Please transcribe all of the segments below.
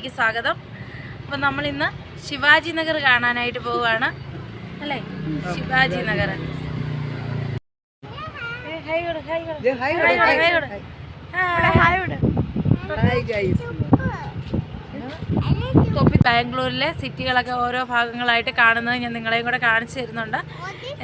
വീഡിയോയിലേക്ക് സ്വാഗതം. അപ്പം നമ്മൾ ഇന്ന് ശിവാജി നഗർ കാണാനായിട്ട് പോവുകയാണ്. അല്ലേ? ശിവാജി നഗർ. ബാംഗ്ലൂരിലെ സിറ്റികളൊക്കെ ഓരോ ഭാഗങ്ങളായിട്ട് കാണുന്നത് ഞാൻ നിങ്ങളെയും കൂടെ കാണിച്ചു തരുന്നുണ്ട്.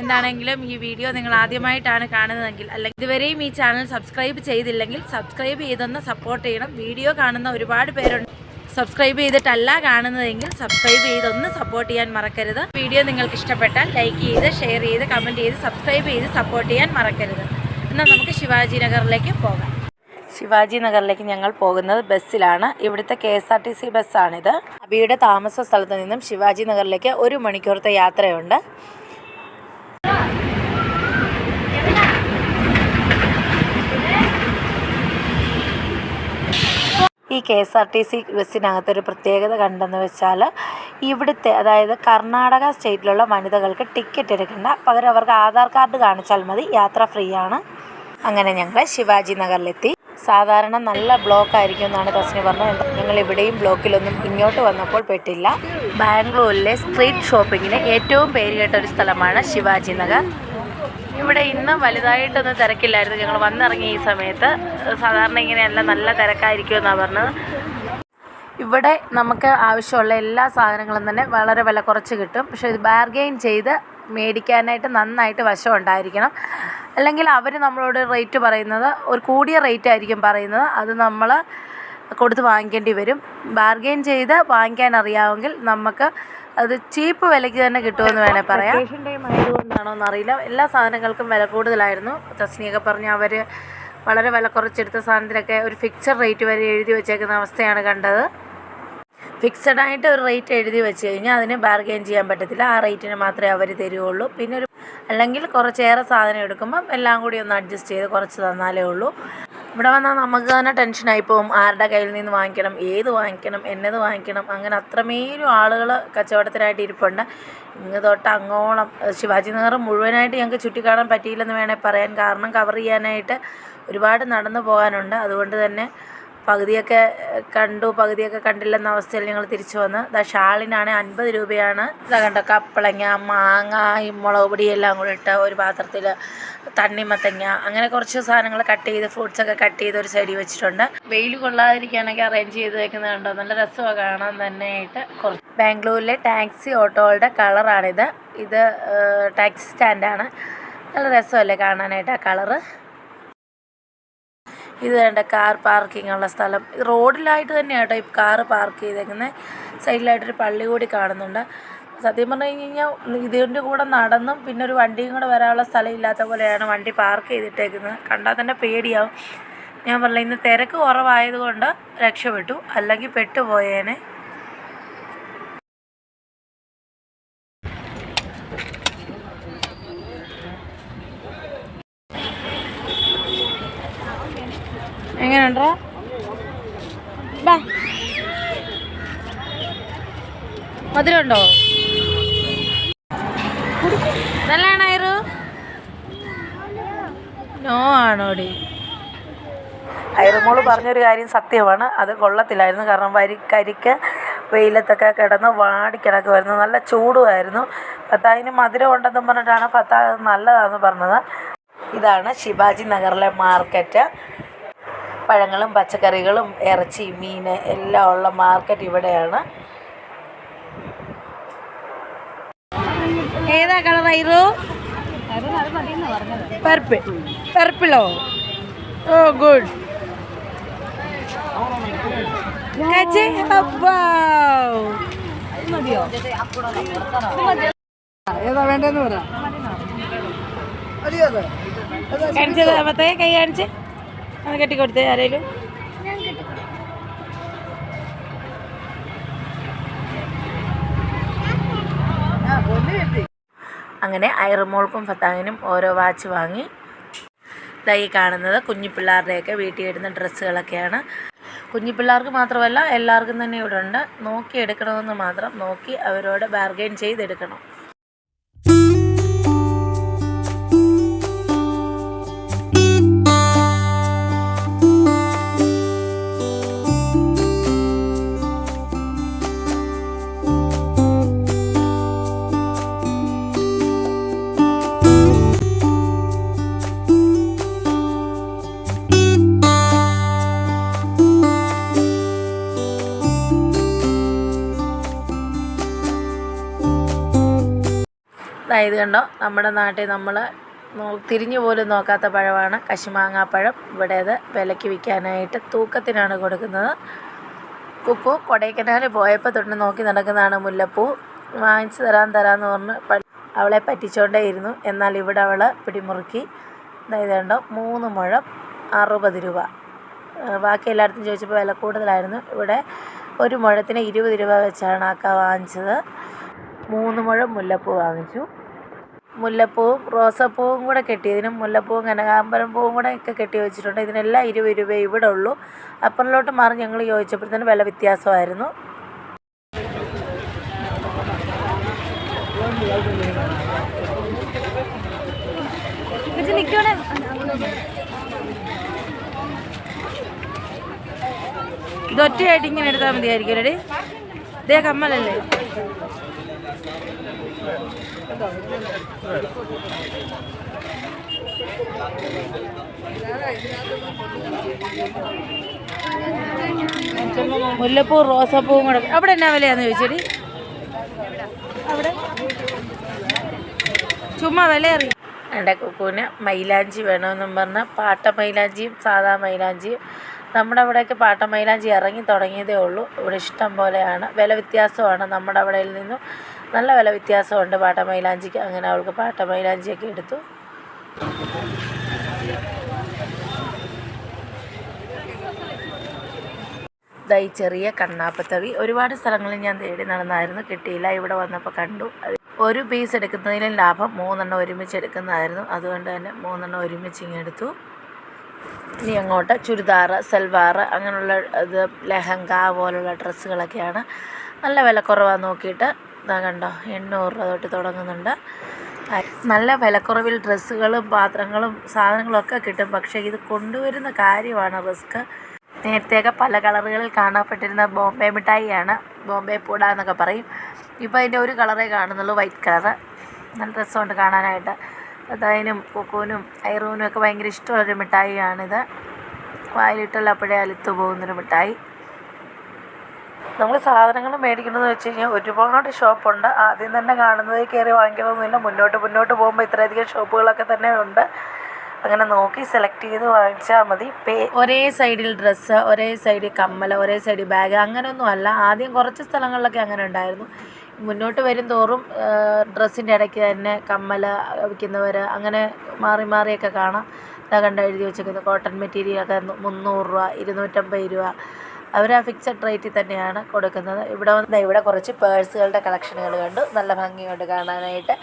എന്താണെങ്കിലും ഈ വീഡിയോ നിങ്ങൾ ആദ്യമായിട്ടാണ് കാണുന്നതെങ്കിൽ അല്ലെങ്കിൽ ഇതുവരെയും ഈ ചാനൽ സബ്സ്ക്രൈബ് ചെയ്തില്ലെങ്കിൽ സബ്സ്ക്രൈബ് ചെയ്തൊന്ന് സപ്പോർട്ട് ചെയ്യണം. വീഡിയോ കാണുന്ന ഒരുപാട് പേരുണ്ട്. സബ്സ്ക്രൈബ് ചെയ്തിട്ടല്ല കാണുന്നതെങ്കിൽ സബ്സ്ക്രൈബ് ചെയ്തൊന്ന് സപ്പോർട്ട് ചെയ്യാൻ മറക്കരുത്. വീഡിയോ നിങ്ങൾക്ക് ഇഷ്ടപ്പെട്ടാൽ ലൈക്ക് ചെയ്ത് ഷെയർ ചെയ്ത് കമന്റ് ചെയ്ത് സബ്സ്ക്രൈബ് ചെയ്ത് സപ്പോർട്ട് ചെയ്യാൻ മറക്കരുത്. എന്നാൽ നമുക്ക് ശിവാജി നഗറിലേക്ക് പോകാം. ശിവാജി നഗറിലേക്ക് ഞങ്ങൾ പോകുന്നത് ബസ്സിലാണ്. ഇവിടുത്തെ K S R T C ബസ്സാണിത്. അബിയുടെ താമസ സ്ഥലത്ത് നിന്നും ശിവാജി നഗറിലേക്ക് ഒരു മണിക്കൂറത്തെ യാത്രയുണ്ട്. ഈ K S R T C ബസ്സിനകത്തൊരു പ്രത്യേകത കണ്ടെന്ന് വെച്ചാൽ ഇവിടുത്തെ അതായത് കർണാടക സ്റ്റേറ്റിലുള്ള വനിതകൾക്ക് ടിക്കറ്റ് എടുക്കണ്ട പകരം അവർക്ക് ആധാർ കാർഡ് കാണിച്ചാൽ മതി യാത്ര ഫ്രീ ആണ് അങ്ങനെ ഞങ്ങൾ ശിവാജി നഗറിലെത്തി. സാധാരണ നല്ല ബ്ലോക്ക് ആയിരിക്കും എന്നാണ് തസ്നി പറഞ്ഞത്. ഞങ്ങൾ ഇവിടെയും ബ്ലോക്കിലൊന്നും ഇങ്ങോട്ട് വന്നപ്പോൾ പെട്ടില്ല. ബാംഗ്ലൂരിലെ സ്ട്രീറ്റ് ഷോപ്പിങ്ങിന് ഏറ്റവും പേരുകേട്ട ഒരു സ്ഥലമാണ് ശിവാജി നഗർ. ഇവിടെ ഇന്ന് വലുതായിട്ടൊന്നും തിരക്കില്ലായിരുന്നു. ഞങ്ങൾ വന്നിറങ്ങിയ ഈ സമയത്ത്. സാധാരണ ഇങ്ങനെയല്ല നല്ല തിരക്കായിരിക്കും എന്നാണ് പറഞ്ഞത്. ഇവിടെ നമുക്ക് ആവശ്യമുള്ള എല്ലാ സാധനങ്ങളും തന്നെ വളരെ വില കുറച്ച് കിട്ടും. പക്ഷേ ഇത് ബാർഗെയിൻ ചെയ്ത് മേടിക്കാനായിട്ട് നന്നായിട്ട് വശം ഉണ്ടായിരിക്കണം. അല്ലെങ്കിൽ അവർ നമ്മളോട് റേറ്റ് പറയുന്നത് ഒരു കൂടിയ റേറ്റ് ആയിരിക്കും പറയുന്നത്. അത് നമ്മൾ കൊടുത്ത് വാങ്ങിക്കേണ്ടി വരും. ബാർഗെയിൻ ചെയ്ത് വാങ്ങിക്കാൻ അറിയാമെങ്കിൽ നമുക്ക് അത് ചീപ്പ് വിലയ്ക്ക് തന്നെ കിട്ടുമെന്ന് വേണേൽ പറയാം. വെക്കേഷൻ ടൈം ആയതുകൊണ്ടാണോ എന്നറിയില്ല. എല്ലാ സാധനങ്ങൾക്കും വില കൂടുതലായിരുന്നു. തസ്നിയൊക്കെ പറഞ്ഞ് അവർ വളരെ വില കുറച്ചെടുത്ത സാധനത്തിനൊക്കെ ഒരു ഫിക്സഡ് റേറ്റ് വരെ എഴുതി വെച്ചേക്കുന്ന അവസ്ഥയാണ് കണ്ടത്. ഫിക്സഡ് ആയിട്ട് ഒരു റേറ്റ് എഴുതി വെച്ച് കഴിഞ്ഞാൽ അതിന് ബാർഗെയിൻ ചെയ്യാൻ പറ്റത്തില്ല. ആ റേറ്റിന് മാത്രമേ അവർ തരുള്ളൂ പിന്നെ ഒരു അല്ലെങ്കിൽ കുറച്ചേറെ സാധനം എടുക്കുമ്പം എല്ലാം കൂടി ഒന്ന് അഡ്ജസ്റ്റ് ചെയ്ത് കുറച്ച് തന്നാലേ ഉള്ളൂ. ഇവിടെ വന്നാൽ നമുക്ക് തന്നെ ടെൻഷനായി പോകും. ആരുടെ കയ്യിൽ നിന്ന് വാങ്ങിക്കണം ഏത് വാങ്ങിക്കണം എന്നത് വാങ്ങിക്കണം. അങ്ങനെ അത്രമേലും ആളുകൾ കച്ചവടത്തിനായിട്ട് ഇരിപ്പുണ്ട്. ഇങ്ങ് തൊട്ട് അങ്ങോളം ശിവാജി നഗർ മുഴുവനായിട്ട് ഞങ്ങൾക്ക് ചുറ്റിക്കാണാൻ പറ്റിയില്ലെന്ന് വേണേൽ പറയാൻ കാരണം കവർ ചെയ്യാനായിട്ട് ഒരുപാട് നടന്നു പോകാനുണ്ട്. അതുകൊണ്ട് തന്നെ പകുതിയൊക്കെ കണ്ടു പകുതിയൊക്കെ കണ്ടില്ലെന്ന അവസ്ഥയിൽ ഞങ്ങൾ തിരിച്ചു വന്ന്. ദാ ഷാളിനാണ് അൻപത് രൂപയാണ്. ഇതാ കണ്ട കപ്പളങ്ങ മാങ്ങ മുളക് പൊടി എല്ലാം കൂടി ഇട്ട് ഒരു പാത്രത്തിൽ തണ്ണിമത്തങ്ങ അങ്ങനെ കുറച്ച് സാധനങ്ങൾ കട്ട് ചെയ്ത് ഫ്രൂട്ട്സൊക്കെ കട്ട് ചെയ്ത് ഒരു സൈഡിൽ വെച്ചിട്ടുണ്ട്. വെയിൽ കൊള്ളാതിരിക്കാനൊക്കെ അറേഞ്ച് ചെയ്ത് വെക്കുന്നത് കണ്ടോ നല്ല രസമാണ് കാണാൻ തന്നെയായിട്ട്. കുറച്ച് ബാംഗ്ലൂരിലെ ടാക്സി ഓട്ടോകളുടെ കളറാണിത്. ഇത് ടാക്സി സ്റ്റാൻഡാണ്. നല്ല രസമല്ലേ കാണാനായിട്ട് ആ കളറ്. ഇത് വേണ്ട കാർ പാർക്കിംഗ് ഉള്ള സ്ഥലം. റോഡിലായിട്ട് തന്നെയാണ് കേട്ടോ ഈ കാറ് പാർക്ക് ചെയ്തേക്കുന്നത് സൈഡിലായിട്ടൊരു പള്ളി കൂടി കാണുന്നുണ്ട്. സത്യം പറഞ്ഞു കഴിഞ്ഞ് കഴിഞ്ഞാൽ ഇതിന്റെ കൂടെ നടന്നും പിന്നെ ഒരു വണ്ടിയും കൂടെ വരാനുള്ള സ്ഥലം ഇല്ലാത്ത പോലെയാണ് വണ്ടി പാർക്ക് ചെയ്തിട്ടേക്കുന്നത് കണ്ടാൽ തന്നെ പേടിയാവും. ഞാൻ പറഞ്ഞില്ല ഇന്ന് തിരക്ക് കുറവായതുകൊണ്ട് രക്ഷപ്പെട്ടു. അല്ലെങ്കിൽ പെട്ടുപോയേനെ. എങ്ങനെയുണ്ടോ ബാ. മധുരമുണ്ടോ? നല്ലതാണായിരു നോ ആണോടി. ഐറുമോൾ പറഞ്ഞൊരു കാര്യം സത്യമാണ്. അത് കൊള്ളത്തില്ലായിരുന്നു. കാരണം വരി കരിക്ക് വെയിലത്തൊക്കെ കിടന്ന് വാടിക്കിടക്കുമായിരുന്നു നല്ല ചൂടുമായിരുന്നു. ഫത്താഹിന് മധുരം ഉണ്ടെന്നും പറഞ്ഞിട്ടാണ് ഫത്താഹ് നല്ലതാണെന്ന് പറഞ്ഞത്. ഇതാണ് ശിവാജി നഗറിലെ മാർക്കറ്റ്. പഴങ്ങളും പച്ചക്കറികളും ഇറച്ചി മീൻ എല്ലാം ഉള്ള മാർക്കറ്റ് ഇവിടെയാണ്. ഏതാ കളർ ഐറോ പർപ്പിൾ. പർപ്പിളോ? Oh good. ഏതാ വേണ്ടെന്ന് പറ. കാണിച്ചത് മത്തേ കൈ കാണിച്ച്. അത് കെട്ടിക്കൊടുത്തേ ആരേലും? അങ്ങനെ ഐറമോൾക്കും ഫത്താഹിനും ഓരോ വാച്ച് വാങ്ങി ഇതായി കാണുന്നത് കുഞ്ഞു പിള്ളേരുടെയൊക്കെ വീട്ടിൽ ഇടുന്ന ഡ്രസ്സുകളൊക്കെയാണ്. കുഞ്ഞു പിള്ളേർക്ക് മാത്രമല്ല എല്ലാവർക്കും തന്നെ ഇവിടെ ഉണ്ട്. നോക്കി എടുക്കണമെന്ന് മാത്രം നോക്കി അവരോട് ബാർഗെയിൻ ചെയ്തെടുക്കണം. ഇത് കണ്ടോ നമ്മുടെ നാട്ടിൽ നമ്മൾ തിരിഞ്ഞു പോലും നോക്കാത്ത പഴമാണ് കശുമാങ്ങാപ്പഴം. ഇവിടെ അത് വിലയ്ക്ക് വിൽക്കാനായിട്ട് തൂക്കത്തിനാണ് കൊടുക്കുന്നത്. കുക്കു കൊടൈക്കനാൽ പോയപ്പോൾ തൊട്ട് നോക്കി നടക്കുന്നതാണ് മുല്ലപ്പൂ. വാങ്ങിച്ചു തരാൻ തരാമെന്ന് പറഞ്ഞ് അവളെ പറ്റിച്ചോണ്ടേ ഇരുന്നു. എന്നാൽ ഇവിടെ അവൾ പിടിമുറുക്കി. ഇത് കണ്ടോ മൂന്ന് മുഴം അറുപത് രൂപ. ബാക്കി എല്ലായിടത്തും ചോദിച്ചപ്പോൾ വില കൂടുതലായിരുന്നു. ഇവിടെ ഒരു മുഴത്തിന് ഇരുപത് രൂപ വെച്ചാണ് ആക്ക വാങ്ങിച്ചത്. മൂന്ന് മുഴം മുല്ലപ്പൂ വാങ്ങിച്ചു. മുല്ലപ്പൂവും റോസാപ്പൂവും കൂടെ കെട്ടി. ഇതിന് മുല്ലപ്പൂവും കനകാംബരം പൂവും കൂടെ ഒക്കെ കെട്ടി വെച്ചിട്ടുണ്ട്. ഇതിനെല്ലാം ഇരുപത് രൂപ ഇവിടെ ഉള്ളൂ. അപ്പുറത്തോട്ട് മാറി ഞങ്ങൾ ചോദിച്ചപ്പോഴത്തേന് വില വ്യത്യാസമായിരുന്നു. ഇതൊറ്റയായിട്ട് ഇങ്ങനെ എടുത്താൽ മതിയായിരിക്കും അല്ലേ ഇതേ കമ്മലല്ലേ? മുല്ലപ്പൂ റോസാപ്പൂവും കൂടെ. അവിടെ എന്നാ വിലയാന്ന് ചോദിച്ചേടി? അവിടെ. ചുമ്മാ വില അറിയും എന്റെ കുക്കുവിന് മൈലാഞ്ചി വേണമെന്നും പറഞ്ഞാൽ പാട്ട മൈലാഞ്ചിയും സാധാ മൈലാഞ്ചിയും. നമ്മുടെ അവിടെയൊക്കെ പാട്ട മൈലാഞ്ചി ഇറങ്ങി തുടങ്ങിയതേ ഉള്ളൂ. ഇവിടെ ഇഷ്ടം പോലെയാണ്. വില വ്യത്യാസമാണ് നമ്മുടെ അവിടെയിൽ നിന്നും. നല്ല വില വ്യത്യാസമുണ്ട്. പാട്ട മൈലാഞ്ചിക്ക് അങ്ങനെ അവൾക്ക് പാട്ട മൈലാഞ്ചിയൊക്കെ എടുത്തു. ദൈ ചെറിയ കണ്ണാപ്പത്തവി. ഒരുപാട് സ്ഥലങ്ങളിൽ ഞാൻ തേടി നടന്നായിരുന്നു. കിട്ടിയില്ല. ഇവിടെ വന്നപ്പോൾ കണ്ടു. ഒരു പീസ് എടുക്കുന്നതിലും ലാഭം മൂന്നെണ്ണം ഒരുമിച്ച് എടുക്കുന്നതായിരുന്നു. അതുകൊണ്ട് തന്നെ മൂന്നെണ്ണം ഒരുമിച്ച് ഇങ്ങെടുത്തു ഇനി അങ്ങോട്ട് ചുരിദാർ സൽവാർ അങ്ങനെയുള്ള ഇത് ലെഹങ്ക പോലുള്ള ഡ്രസ്സുകളൊക്കെയാണ്. നല്ല വില വിലക്കുറവാണ് നോക്കിയിട്ട് ഇതാ കണ്ടോ എണ്ണൂറ് രൂപ തൊട്ട് തുടങ്ങുന്നുണ്ട്. നല്ല വിലക്കുറവിൽ ഡ്രസ്സുകളും പാത്രങ്ങളും സാധനങ്ങളും ഒക്കെ കിട്ടും. പക്ഷേ ഇത് കൊണ്ടുവരുന്ന കാര്യമാണ് റിസ്ക്. നേരത്തെയൊക്കെ പല കളറുകളിൽ കാണപ്പെട്ടിരുന്ന ബോംബെ മിഠായിയാണ് ബോംബെ പൂട എന്നൊക്കെ പറയും. ഇപ്പോൾ അതിന്റെ ഒരു കളറേ കാണുന്നുള്ളൂ വൈറ്റ് കളറ്. നല്ല രസമുണ്ട് കാണാനായിട്ട്. അതായനും കൊക്കൂനും ഐറൂനും ഒക്കെ ഭയങ്കര ഇഷ്ടമുള്ളൊരു മിഠായിയാണിത്. വായിലിട്ടുള്ള അപ്പോഴേ അലുത്തു പോകുന്നൊരു മിഠായി. നമ്മൾ സാധനങ്ങൾ മേടിക്കണമെന്ന് വെച്ച് കഴിഞ്ഞാൽ ഒരുപാട് ഷോപ്പുണ്ട്. ആദ്യം തന്നെ കാണുന്നത് കയറി വാങ്ങിക്കണമെന്നില്ല മുന്നോട്ട് മുന്നോട്ട് പോകുമ്പോൾ ഇത്രയധികം ഷോപ്പുകളൊക്കെ തന്നെ ഉണ്ട്. അങ്ങനെ നോക്കി സെലക്ട് ചെയ്ത് വാങ്ങിച്ചാൽ മതി. പേ ഒരേ സൈഡിൽ ഡ്രസ്സ് ഒരേ സൈഡിൽ കമ്മൽ ഒരേ സൈഡിൽ ബാഗ് അങ്ങനെയൊന്നും അല്ല. ആദ്യം കുറച്ച് സ്ഥലങ്ങളിലൊക്കെ അങ്ങനെ ഉണ്ടായിരുന്നു. മുന്നോട്ട് വരും തോറും ഡ്രസ്സിന്റെ ഇടയ്ക്ക് തന്നെ കമ്മൽ വിൽക്കുന്നവർ അങ്ങനെ മാറി മാറിയൊക്കെ കാണാം. ഇതാ കണ്ട എഴുതി വെച്ചേക്കുന്നത്. കോട്ടൺ മെറ്റീരിയലൊക്കെ മുന്നൂറ് രൂപ ഇരുന്നൂറ്റമ്പത് രൂപ. അവർ ആ ഫിക്സഡ് റേറ്റിൽ തന്നെയാണ് കൊടുക്കുന്നത്. ഇവിടെ വന്ന് ഇവിടെ കുറച്ച് പേഴ്സുകളുടെ കളക്ഷനുകൾ കണ്ടു. നല്ല ഭംഗിയുണ്ട് കാണാനായിട്ട്.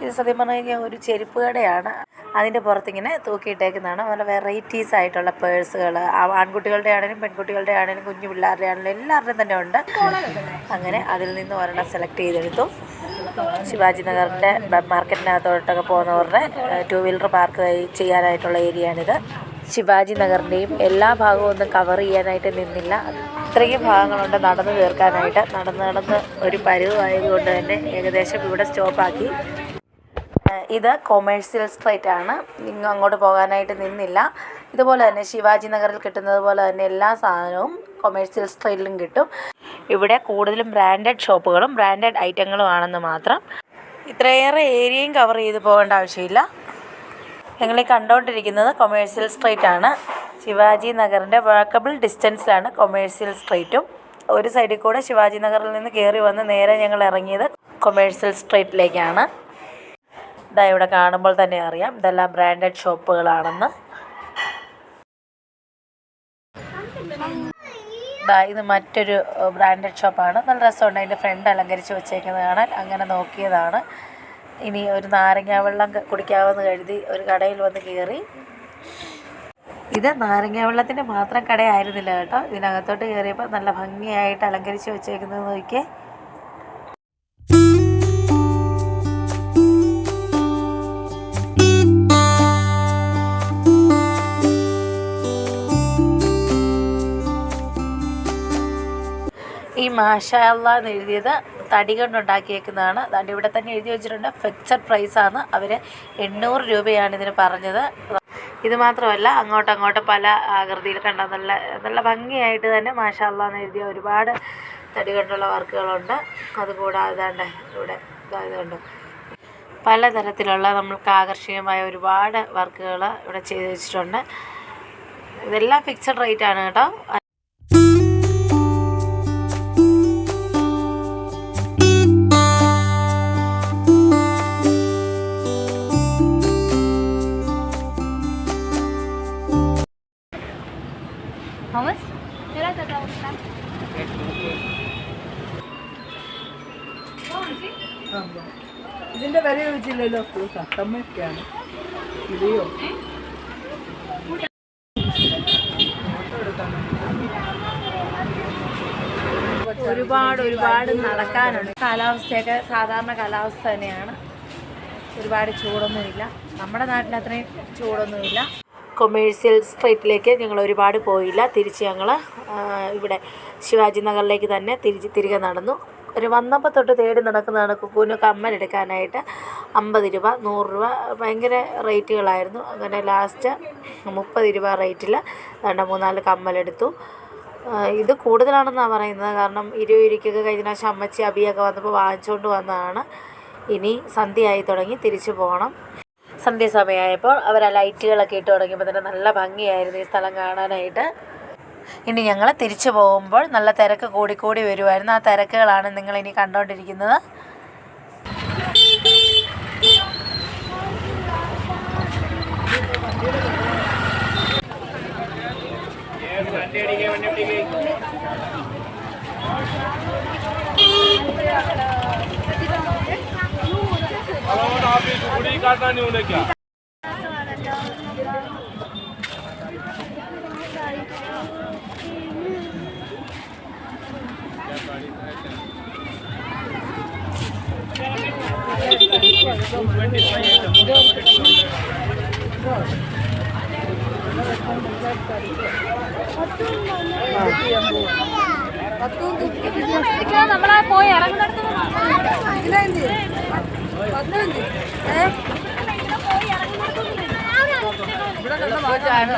ഇത് സത്യം പറഞ്ഞു കഴിഞ്ഞാൽ ഒരു ചെരുപ്പ് കടയാണ്. അതിന്റെ പുറത്തിങ്ങനെ തൂക്കിയിട്ടേക്കുന്നതാണ്. നല്ല വെറൈറ്റീസ് ആയിട്ടുള്ള പേഴ്സുകൾ ആൺകുട്ടികളുടെ ആണെങ്കിലും പെൺകുട്ടികളുടെ ആണെങ്കിലും കുഞ്ഞു പിള്ളേരുടെ ആണെങ്കിലും എല്ലാവരുടെയും തന്നെ ഉണ്ട്. അങ്ങനെ അതിൽ നിന്ന് ഒരെണ്ണം സെലക്ട് ചെയ്തെടുത്തു. ശിവാജി നഗറിന്റെ മാർക്കറ്റിനകത്തോട്ടൊക്കെ പോകുന്നവരുടെ ടു വീലർ പാർക്ക് ചെയ്യാനായിട്ടുള്ള ഏരിയയാണിത് ശിവാജി നഗറിന്റെയും എല്ലാ ഭാഗവും ഒന്നും കവർ ചെയ്യാനായിട്ട് നിന്നില്ല. ഇത്രയും ഭാഗങ്ങളുണ്ട് നടന്നു തീർക്കാനായിട്ട്. നടന്ന് നടന്ന് ഒരു പരുവായതുകൊണ്ട് തന്നെ ഏകദേശം ഇവിടെ സ്റ്റോപ്പാക്കി ഇത് കൊമേഴ്സ്യൽ സ്ട്രീറ്റ് ആണ്. നിങ്ങൾ അങ്ങോട്ട് പോകാനായിട്ട് നിന്നില്ല. ഇതുപോലെ തന്നെ ശിവാജി നഗറിൽ കിട്ടുന്നത് പോലെ തന്നെ എല്ലാ സാധനവും കൊമേഴ്സ്യൽ സ്ട്രീറ്റിലും കിട്ടും. ഇവിടെ കൂടുതലും ബ്രാൻഡഡ് ഷോപ്പുകളും ബ്രാൻഡഡ് ഐറ്റങ്ങളും ആണെന്ന് മാത്രം. ഇത്രയേറെ ഏരിയയും കവർ ചെയ്ത് പോകേണ്ട ആവശ്യമില്ല. ഞങ്ങൾ ഈ കണ്ടുകൊണ്ടിരിക്കുന്നത് കൊമേഴ്സ്യൽ സ്ട്രീറ്റ് ആണ്. ശിവാജി നഗറിന്റെ വാക്കബിൾ ഡിസ്റ്റൻസിലാണ് കൊമേഴ്സ്യൽ സ്ട്രീറ്റും ഒരു സൈഡിൽ കൂടെ ശിവാജി നഗറിൽ നിന്ന് കയറി വന്ന് നേരെ ഞങ്ങൾ ഇറങ്ങിയത് കൊമേഴ്സ്യൽ സ്ട്രീറ്റിലേക്കാണ് ഇതാ ഇവിടെ കാണുമ്പോൾ തന്നെ അറിയാം. ഇതെല്ലാം ബ്രാൻഡഡ് ഷോപ്പുകളാണെന്ന് ഇത് മറ്റൊരു ബ്രാൻഡഡ് ഷോപ്പാണ് നല്ല രസമുണ്ട്. അതിന്റെ ഫ്രണ്ട് അലങ്കരിച്ച് വെച്ചേക്കുന്നത് കാണാൻ. അങ്ങനെ നോക്കിയതാണ്. ഇനി ഒരു നാരങ്ങ വെള്ളം കുടിക്കാമെന്ന് കരുതി ഒരു കടയിൽ വന്ന് കയറി. ഇത് നാരങ്ങ വെള്ളത്തിന്റെ മാത്രം കടയായിരുന്നില്ല കേട്ടോ. ഇതിനകത്തോട്ട് കയറിയപ്പോൾ നല്ല ഭംഗിയായിട്ട് അലങ്കരിച്ച് വെച്ചേക്കുന്നത് നോക്കിയേ. ഈ മാഷാ എന്ന് എഴുതിയത് തടി കൊണ്ടുണ്ടാക്കിയേക്കുന്നതാണ് അതുകൊണ്ട് ഇവിടെ തന്നെ എഴുതി വെച്ചിട്ടുണ്ട്. ഫിക്സഡ് പ്രൈസാണ് അവർ എണ്ണൂറ് രൂപയാണ് ഇതിന് പറഞ്ഞത്. ഇത് മാത്രമല്ല അങ്ങോട്ടും പല ആകൃതിയിൽ കണ്ട നല്ല നല്ല ഭംഗിയായിട്ട് തന്നെ മാഷാല്ല എന്ന് എഴുതിയ ഒരുപാട് തടി കൊണ്ടുള്ള വർക്കുകളുണ്ട്. അതുകൂടാതെ ഇവിടെ ഇതായതുകൊണ്ട് ഇത് കണ്ടോ പലതരത്തിലുള്ള നമ്മൾക്ക് ആകർഷകമായ ഒരുപാട് വർക്കുകൾ ഇവിടെ ചെയ്ത് വെച്ചിട്ടുണ്ട്. ഇതെല്ലാം ഫിക്സഡ് റേറ്റ് ആണ് കേട്ടോ. ഇതിന്റെ വില ചോദിച്ചില്ലല്ലോ. കമ്മറ്റിയാണ് ഇതയോ ഒരുപാട് ഒരുപാട് നടക്കാനുണ്ട്. കാലാവസ്ഥയൊക്കെ സാധാരണ കാലാവസ്ഥ തന്നെയാണ്. ഒരുപാട് ചൂടൊന്നുമില്ല. നമ്മുടെ നാട്ടിൽ അത്രയും ചൂടൊന്നുമില്ല. കൊമേഴ്സ്യൽ സ്ട്രീറ്റിലേക്ക് ഞങ്ങൾ ഒരുപാട് പോയില്ല. തിരിച്ച് ഞങ്ങൾ ഇവിടെ ശിവാജി നഗറിലേക്ക് തന്നെ തിരിച്ച് തിരികെ നടന്നു. ഒരു വന്നപ്പോൾ തൊട്ട് തേടി നടക്കുന്നതാണ് കുക്കുവിന് കമ്മലെടുക്കാനായിട്ട് അമ്പത് രൂപ നൂറ് രൂപ ഭയങ്കര റേറ്റുകളായിരുന്നു. അങ്ങനെ ലാസ്റ്റ് മുപ്പത് രൂപ റേറ്റിൽ രണ്ട് മൂന്നാൽ കമ്മലെടുത്തു. ഇത് കൂടുതലാണെന്നാണ് പറയുന്നത്. കാരണം ഇരുപത് ഇരിക്കൊക്കെ കഴിഞ്ഞ പ്രാവശ്യം അമ്മച്ചി അബിയൊക്കെ വന്നപ്പോൾ വാങ്ങിച്ചുകൊണ്ട് വന്നതാണ്. ഇനി സന്ധ്യയായി തുടങ്ങി തിരിച്ചു പോകണം സന്ധ്യ സമയമായപ്പോൾ അവർ ആ ലൈറ്റുകളൊക്കെ ഇട്ട് തുടങ്ങിയപ്പോൾ തന്നെ നല്ല ഭംഗിയായിരുന്നു ഈ സ്ഥലം കാണാനായിട്ട്. ഇനി ഞങ്ങൾ തിരിച്ചു പോകുമ്പോൾ നല്ല തിരക്ക് കൂടിക്കൂടി വരുമായിരുന്നു ആ തിരക്കുകളാണ് നിങ്ങൾ ഇനി കണ്ടുകൊണ്ടിരിക്കുന്നത് നമ്മളെ പോയി ഇറങ്ങുന്നിടത്ത് പതിനഞ്ച് ഇവിടെ കണ്ട മാറ്റാണ്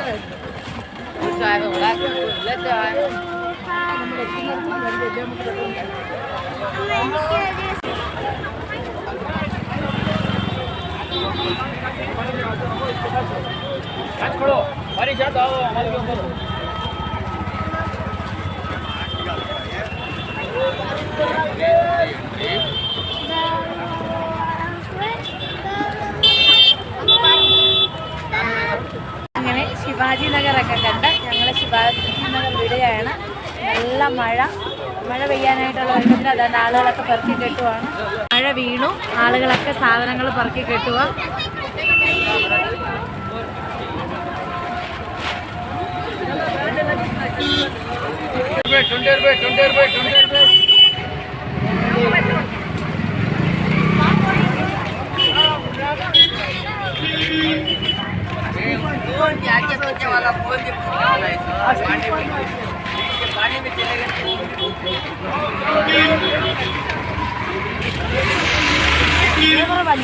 അങ്ങനെ ശിവാജി നഗറൊക്കെ കണ്ട് ഞങ്ങൾ ശിവാജി നഗർ വിടുകയാണ് നല്ല മഴ. മഴ പെയ്യാനായിട്ടുള്ള ഒരുക്കത്തിൽ അതാണ്ട് ആളുകളൊക്കെ പെറുക്കി കെട്ടുവാണ് മഴ വീണു. ആളുകളൊക്കെ സാധനങ്ങൾ പെറുക്കി കെട്ടുക पानी में चले गए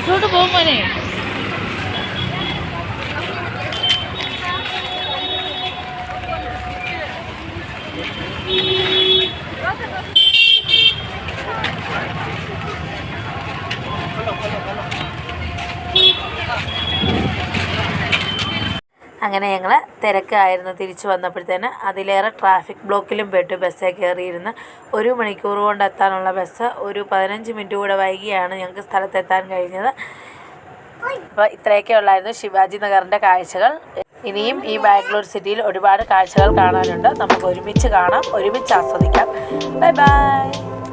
छोटू बहुत मने Thank you. അങ്ങനെ ഞങ്ങൾ തിരക്കായിരുന്നു. തിരിച്ചു വന്നപ്പോഴത്തേന് അതിലേറെ ട്രാഫിക് ബ്ലോക്കിലും പെട്ടു. ബസ്സേ കയറിയിരുന്ന് ഒരു മണിക്കൂർ കൊണ്ട് എത്താനുള്ള ബസ് ഒരു പതിനഞ്ച് മിനിറ്റ് കൂടെ വൈകിയാണ് ഞങ്ങൾക്ക് സ്ഥലത്തെത്താൻ കഴിഞ്ഞത്. അപ്പോൾ ഇത്രയൊക്കെ ഉള്ളായിരുന്നു ശിവാജി നഗറിന്റെ കാഴ്ചകൾ. ഇനിയും ഈ ബാംഗ്ലൂർ സിറ്റിയിൽ ഒരുപാട് കാഴ്ചകൾ കാണാനുണ്ട്. നമുക്ക് ഒരുമിച്ച് കാണാം. ഒരുമിച്ച് ആസ്വദിക്കാം. Bye bye.